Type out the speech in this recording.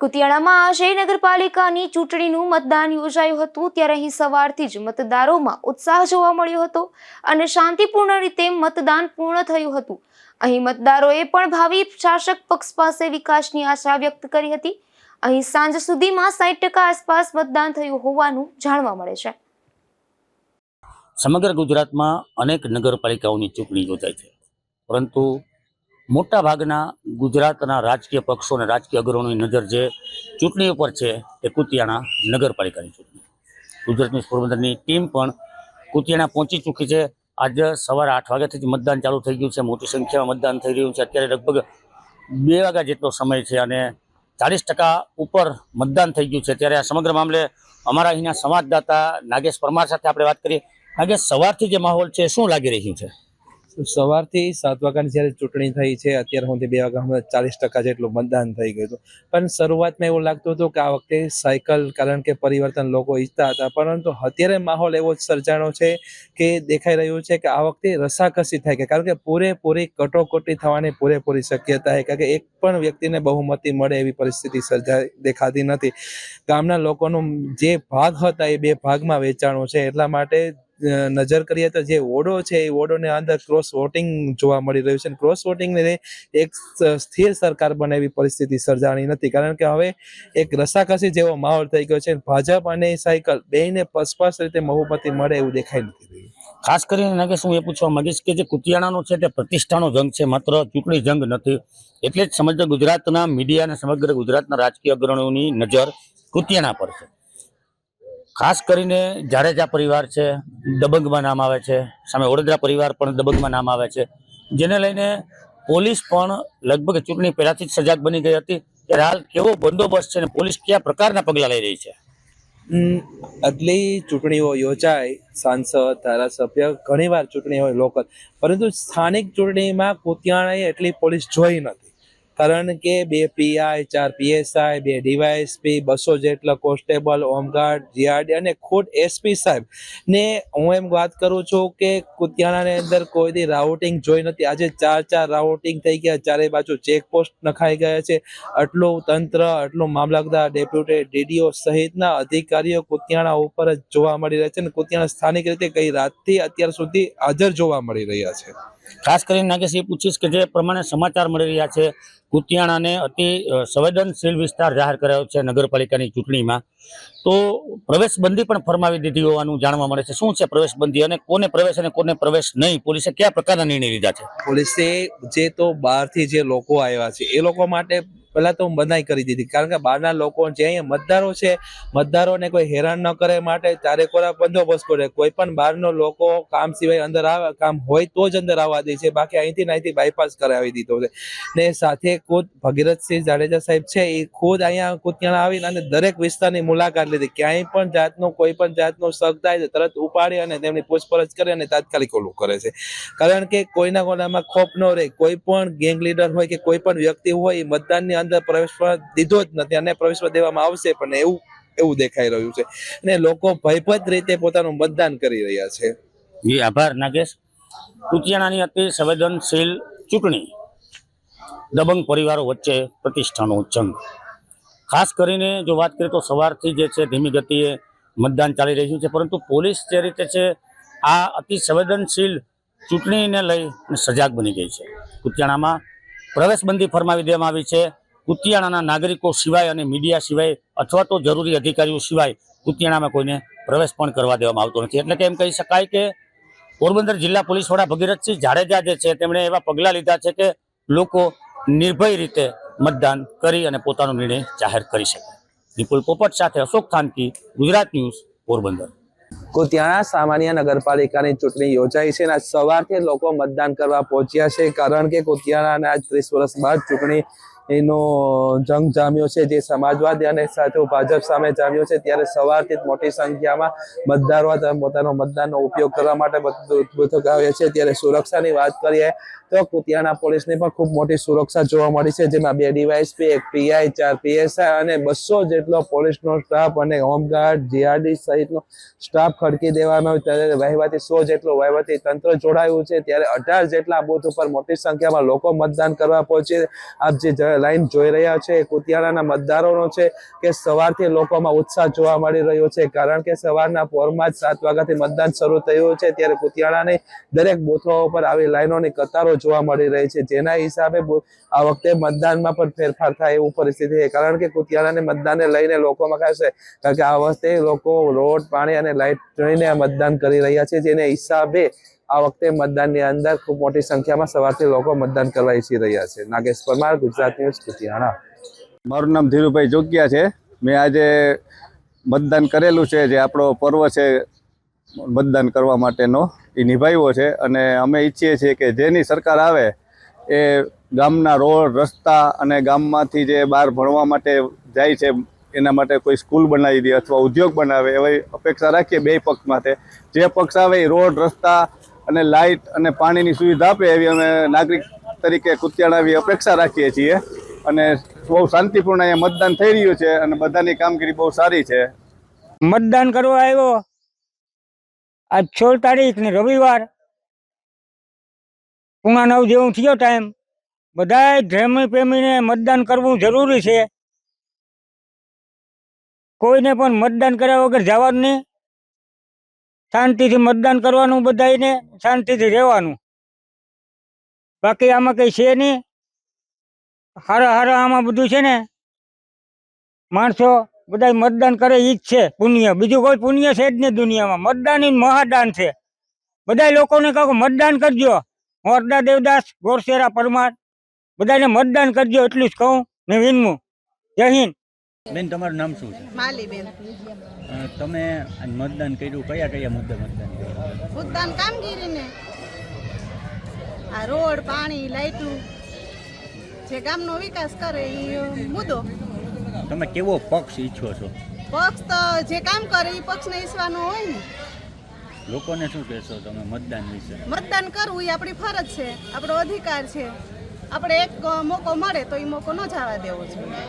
કુતિયાણામાં આજે નગરપાલિકાની ચૂંટણીનું મતદાન યોજાયું હતું. ત્યારે અહીં સવારથી જ મતદારોમાં ઉત્સાહ જોવા મળ્યો હતો અને શાંતિપૂર્ણ રીતે મતદાન પૂર્ણ થયું હતું. અહીં મતદારોએ પણ ભાવિ શાસક પક્ષ પાસે વિકાસની આશા વ્યક્ત કરી હતી. અહીં સાંજ સુધીમાં સાઠ ટકા આસપાસ મતદાન થયું હોવાનું જાણવા મળે છે. સમગ્ર ગુજરાતમાં અનેક નગરપાલિકાઓની ચૂંટણી યોજાય છે. પરંતુ મોટા ભાગના ગુજરાતના રાજકીય પક્ષો અને રાજકીય અગ્રણોની નજર જે ચૂંટણી ઉપર છે તે કુતિયાણા નગરપાલિકાની ચૂંટણી. ગુજરાતની પોરબંદરની ટીમ પણ કુતિયાણા પહોંચી ચૂકી છે. આજે સવારે આઠ વાગ્યાથી જ મતદાન ચાલુ થઈ ગયું છે. મોટી સંખ્યામાં મતદાન થઈ રહ્યું છે. અત્યારે લગભગ બે વાગ્યા જેટલો સમય છે અને ચાલીસ ટકા ઉપર મતદાન થઈ ગયું છે. ત્યારે આ સમગ્ર મામલે અમારા અહીંના સંવાદદાતા નાગેશ પરમાર સાથે આપણે વાત કરીએ. નાગેશ, સવારથી જે માહોલ છે, શું લાગી રહ્યું છે? સવારથી સાત વાગ્યાની જ્યારે ચૂંટણી થઈ છે, અત્યાર સુધી બે વાગ્યામાં ચાલીસ ટકા જેટલું મતદાન થઈ ગયું હતું. પણ શરૂઆતમાં એવું લાગતું હતું કે આ વખતે સાયકલ કારણ કે પરિવર્તન લોકો ઈચ્છતા હતા, પરંતુ અત્યારે માહોલ એવો સર્જાણો છે કે દેખાઈ રહ્યું છે કે આ વખતે રસાકસી થાય કે કારણ કે પૂરેપૂરી કટોકટી થવાની પૂરેપૂરી શક્યતા છે, કારણ કે એક પણ વ્યક્તિને બહુમતી મળે એવી પરિસ્થિતિ સર્જાઈ દેખાતી નથી. ગામના લોકોનું જે ભાગ હતા એ બે ભાગમાં વેચાણો છે, એટલા માટે નજર કરીએ તો જે ઓડો છે, એ ઓડોને અંદર ક્રોસ વોટિંગ જોવા મળી રહ્યું છે. ક્રોસ વોટિંગને એક સ્થિર સરકાર બને એવી પરિસ્થિતિ સર્જાણી નથી. કારણ કે હવે એક રસાકસી જેવો માહોલ થઈ ગયો છે. ભાજપ અને સાયકલ બેને સ્પષ્ટ રીતે બહુમતી મળે એવું દેખાઈ નથી ખાસ કરીને નાગેશ, હું એ પૂછવા માંગીશ કે જે કુતિયાણાનો છે તે પ્રતિષ્ઠાનો જંગ છે, માત્ર ચૂંટણી જંગ નથી. એટલે જ સમગ્ર ગુજરાતના મીડિયા અને સમગ્ર ગુજરાતના રાજકીય અગ્રણીઓની નજર કુતિયાણા પર છે. ખાસ કરીને જાડેજા પરિવાર છે, દબંગમાં નામ આવે છે, સામે વડોદરા પરિવાર પણ દબંગમાં નામ આવે છે, જેને લઈને પોલીસ પણ લગભગ ચૂંટણી પહેલાથી જ સજાગ બની ગઈ હતી ત્યારે હાલ કેવો બંદોબસ્ત છે અને પોલીસ કયા પ્રકારના પગલાં લઈ રહી છે? આટલી ચૂંટણીઓ યોજાય, સાંસદ, ધારાસભ્ય, ઘણીવાર ચૂંટણી હોય લોકલ, પરંતુ સ્થાનિક ચૂંટણીમાં કુતિયાણાએ એટલી પોલીસ જોઈ નથી. કારણ કે બે પીઆઈ ચાર પીએસઆઈ બે ડીવાયએસપી બસો જેટલા કોન્સ્ટેબલ, હોમગાર્ડ જીઆરડી અને ખુદ એસપી સાહેબ. ને હું એમ વાત કરું છું કે કુતિયાણાની અંદર કોઈ દી રાઉટિંગ જોઈ નથી. આજે ચાર ચાર રાઉટિંગ થઈ ગયા. ચારે બાજુ ચેકપોસ્ટ નખાઈ ગયા છે. આટલું તંત્ર, આટલું મામલતદાર, ડેપ્યુટી ડીડીઓ સહિતના અધિકારીઓ કુતિયાણા ઉપર જ જોવા મળી રહ્યા છે અને કુતિયાણા સ્થાનિક રીતે કઈ રાતથી અત્યાર સુધી હાજર જોવા મળી રહ્યા છે. ખાસ કરીને નાગેશ પૂછીશ કે જે પ્રમાણે સમાચાર મળી રહ્યા છે, કુતિયાણાને અતિ સંવેદનશીલ વિસ્તાર જાહેર કરાયો છે નગરપાલિકાની ચૂંટણીમાં. તો પ્રવેશબંધી પણ ફરમાવી દીધી હોવાનું જાણવા મળે છે. શું છે પ્રવેશબંધી અને કોને પ્રવેશ અને કોને પ્રવેશ નહીં? પોલીસે કયા પ્રકારના નિર્ણય લીધા છે? પોલીસે જે તો બહારથી જે લોકો આવ્યા છે, એ લોકો માટે પહેલા તો હું મનાઈ કરી દીધી. કારણ કે બહારના લોકો જે અહીંયા મતદારો છે, મતદારોને કોઈ હેરાન ન કરે માટે ચારે કોરા બંદોબસ્ત કરે. કોઈ પણ બહારનો લોકો કામ સિવાય અંદર આવે, કામ હોય તો જ અંદર આવવા દે છે. બાકી અહીંથી અહીંથી બાયપાસ કરાવી દીધો છે. ને સાથે ખુદ ભગીરથસિંહ જાડેજા સાહેબ છે, એ ખુદ અહીંયા કુતિયાણા આવીને અને દરેક વિસ્તારની મુલાકાત લીધી. ક્યાંય પણ જાતનો, કોઈ પણ જાતનો શક થાય તરત ઉપાડી અને તેમની પૂછપરછ કરે અને તાત્કાલિક ઓલું કરે છે. કારણ કે કોઈના કોનામાં ખોફ ન રહે. કોઈ પણ ગેંગ લીડર હોય કે કોઈ પણ વ્યક્તિ હોય, એ મતદાનની અંદર પ્રવેશવા દીધો જ નથી અને પ્રવેશવા દેવામાં આવશે પણ એવું એવું દેખાઈ રહ્યું છે. અને લોકો ભયભત રીતે પોતાનું મતદાન કરી રહ્યા છે. આભાર, નાગેશ. કુતિયાણાની અતિ સંવેદનશીલ ચૂંટણી દબંગ પરિવારો વચ્ચે પ્રતિષ્ઠાનો જંગ ખાસ કરીને જો વાત કરીએ તો સવારથી જે છે ધીમી ગતિએ મતદાન ચાલી રહ્યું છે, પરંતુ પોલીસ જે રીતે છે, આ અતિ સંવેદનશીલ ચૂંટણીને લઈ સજાગ બની ગઈ છે. કુતિયાણામાં પ્રવેશબંધી ફરમાવી દેવામાં આવી છે. કુતિયાણાના નાગરિકો સિવાય અને મીડિયા સિવાય અથવા તો જરૂરી અધિકારીઓ સિવાય કુતિયાણામાં કોઈને પ્રવેશ પણ કરવા દેવામાં આવતો નથી. એટલે કે એમ કહી શકાય કે પોરબંદર જિલ્લા પોલીસ વડા ભગીરથસિંહ જાડેજા જે છે, તેમણે એવા પગલાં લીધા છે કે લોકો નિર્ભય રીતે મતદાન કરી અને પોતાનો નિર્ણય જાહેર કરી શકે. વિપુલ પોપટ સાથે અશોક થાનકી, ગુજરાત ન્યૂઝ, પોરબંદર. કુતિયાણા સામાન્ય નગરપાલિકાની ચૂંટણી યોજાઈ છે અને સવારથી લોકો મતદાન કરવા પહોંચ્યા છે. કારણ કે કુતિયાણાના ત્રીસ વર્ષ બાદ ચૂંટણી એનો જંગ જામ્યો છે જે સમાજવાદી અને સાથે ભાજપ સામે જામ્યો છે ત્યારે સવારથી મોટી સંખ્યામાં મતદારો પોતાનો મતદાનનો ઉપયોગ કરવા માટે બુથક આવ્યા છે. ત્યારે સુરક્ષાની વાત કરીએ તો કુતિયાણા પોલીસની પણ ખૂબ મોટી સુરક્ષા જોવા મળી છે, જેમાં બે ડીવાયસપી એક પીઆઈ, ચાર પીએસઆઈ અને બસો જેટલો પોલીસનો સ્ટાફ અને હોમગાર્ડ જીઆરડી સહિતનો સ્ટાફ ખડકી દેવાનો ત્યારે વહીવટી સો જેટલો વહીવટી તંત્ર જોડાયું છે. ત્યારે અઢાર જેટલા બુથ ઉપર મોટી સંખ્યામાં લોકો મતદાન કરવા પહોંચે. આપ જ- લાઈન જોઈ રહ્યા છે. એ કુતિયાણાના મતદારોનો છે કે સવારથી લોકોમાં ઉત્સાહ જોવા મળી રહ્યો છે. કારણ કે સવારના પોરમાં જ સાત વાગ્યાથી મતદાન શરૂ થયું છે. ત્યારે કુતિયાણાની દરેક બૂથો ઉપર આવી લાઈનોની કતારો જોવા મળી રહી છે. જેના હિસાબે આ વખતે મતદાનમાં પણ ફેરફાર થાય એવું પરિસ્થિતિ છે. કારણ કે કુતિયાણાને મતદાનને લઈને લોકોમાં ખાશે કારણ કે આ વખતે લોકો રોડ, પાણી અને લાઇટ જોઈને મતદાન કરી રહ્યા છે. જેને હિસાબે આ વખતે મતદાનની અંદર ખૂબ મોટી સંખ્યામાં સવારથી લોકો મતદાન કરવા ઈચ્છી રહ્યા છે. નાગેશ પરમાર, ગુજરાત ન્યૂઝ કુતિયાણા મારું નામ ધીરુભાઈ જોગિયા છે. મેં આજે મતદાન કરેલું છે, જે આપણો પર્વ છે, મતદાન કરવા માટેનો. એ નિભાવ્યો છે અને અમે ઈચ્છીએ છીએ કે જેની સરકાર આવે એ ગામના રોડ, રસ્તા અને ગામમાંથી જે બહાર ભણવા માટે જાય છે, એના માટે કોઈ સ્કૂલ બનાવી દે અથવા ઉદ્યોગ બનાવે એવી અપેક્ષા રાખીએ બે પક્ષ માટે. જે પક્ષ આવે એ રોડ, રસ્તા અને લાઇટ અને પાણીની સુવિધા આપે એવી અમે નાગરિક તરીકે કુતિયાણા એવી અપેક્ષા રાખીએ છીએ. અને બહુ શાંતિપૂર્ણ અહીંયા મતદાન થઈ રહ્યું છે અને બધાની કામગીરી બહુ સારી છે. મતદાન કરવા આવ્યો. આજ સોળ તારીખ ને રવિવાર. પૂણા નવ જેવું થયો ટાઈમ બધા ધ્રેમી પ્રેમીને મતદાન કરવું જરૂરી છે. કોઈને પણ મતદાન કર્યા વગર જવાનું નહીં. શાંતિથી મતદાન કરવાનું બધાને શાંતિથી રહેવાનું. બાકી આમાં કઈ છે નહીં. હારા હારા આમાં બધું છે ને. માણસો બધા મતદાન કરે એ જ છે, પુણ્ય. બીજું કોઈ પુણ્ય છે જ નહીં દુનિયામાં. મતદાન એ મહાદાન છે. બધા લોકોને કહો મતદાન કરજો. મોરદા, દેવદાસ, ગોરસેરા, પરમાર. બધાને મતદાન કરજો, એટલું જ કહું ને વિનમું. જય હિન્દ. બેન તમારું નામ શું છે? માલીબેન. તમે મતદાન કર્યું કયા કયા મુદ્દે મતદાન કર્યું? ભૂતદાન કામગીરીને. આ રોડ પાણી લાઇટું જે ગામનો વિકાસ કરે એ મુદ્દો. તમે કેવો પક્ષ ઈચ્છો છો? પક્ષ તો જે કામ કરે એ પક્ષને ઈચ્છવાનો હોય ને. લોકોને શું કહેશો તમે મતદાન વિશે? મતદાન કરવું એ આપણી ફરજ છે આપણો અધિકાર છે. આપણે એક મોકો મળે તો એ મોકો ન જવા દેવો જોઈએ.